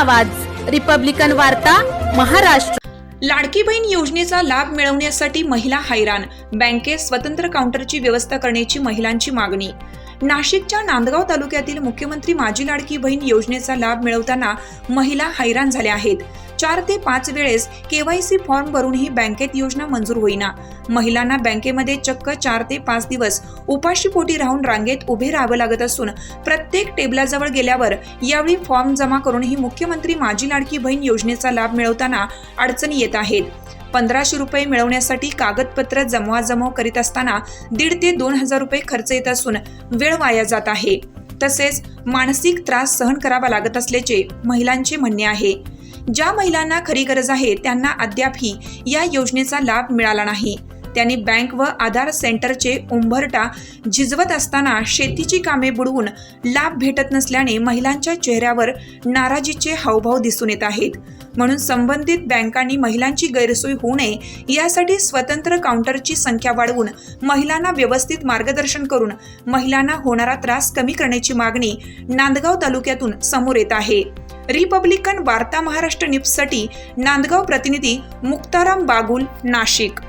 आवाज. रिपब्लिकन वार्ता महाराष्ट्र. लाडकी बहीण योजनेचा लाभ मिळवण्यासाठी महिला हैराण. बँकेत स्वतंत्र काउंटरची व्यवस्था करण्याची महिलांची मागणी. नाशिकच्या नांदगाव तालुक्यातील मुख्यमंत्री माझी लाडकी बहीण योजनेचा लाभ मिळवताना महिला हैराण झाल्या आहेत. चार ते पाच वेळेस केवायसी फॉर्म भरूनही बँकेत योजना मंजूर होईना. महिलांना बँकेमध्ये चक्क चार ते पाच दिवस उपाशीपोटी राहून रांगेत उभे राहावं लागत असून प्रत्येक टेबलाजवळ गेल्यावर यावेळी फॉर्म जमा करूनही मुख्यमंत्री माझी लाडकी बहीण योजनेचा लाभ मिळवताना अडचणी येत आहेत. पंधराशे रुपये मिळवण्यासाठी कागदपत्र जमवाजमव करीत असताना दीड ते दोन हजार रुपये खर्च येत असून वेळ वाया जात आहे. तसेच मानसिक त्रास सहन करावा लागत असल्याचे महिलांचे म्हणणे आहे. ज्या महिलांना खरी गरज आहे त्यांना अद्यापही या योजनेचा लाभ मिळाला नाही. त्यांनी बँक व आधार सेंटरचे उंबरटा झिजवत असताना शेतीची कामे बुडवून लाभ भेटत नसल्याने महिलांच्या चेहऱ्यावर नाराजीचे हावभाव दिसून येत आहेत. म्हणून संबंधित बँकांनी महिलांची गैरसोय होऊ नये यासाठी स्वतंत्र काउंटरची संख्या वाढवून महिलांना व्यवस्थित मार्गदर्शन करून महिलांना होणारा त्रास कमी करण्याची मागणी नांदगाव तालुक्यातून समोर येत आहे. रिपब्लिकन वार्ता महाराष्ट्र निप्ससाठी नांदगाव प्रतिनिधी मुक्ताराम बागुल नाशिक.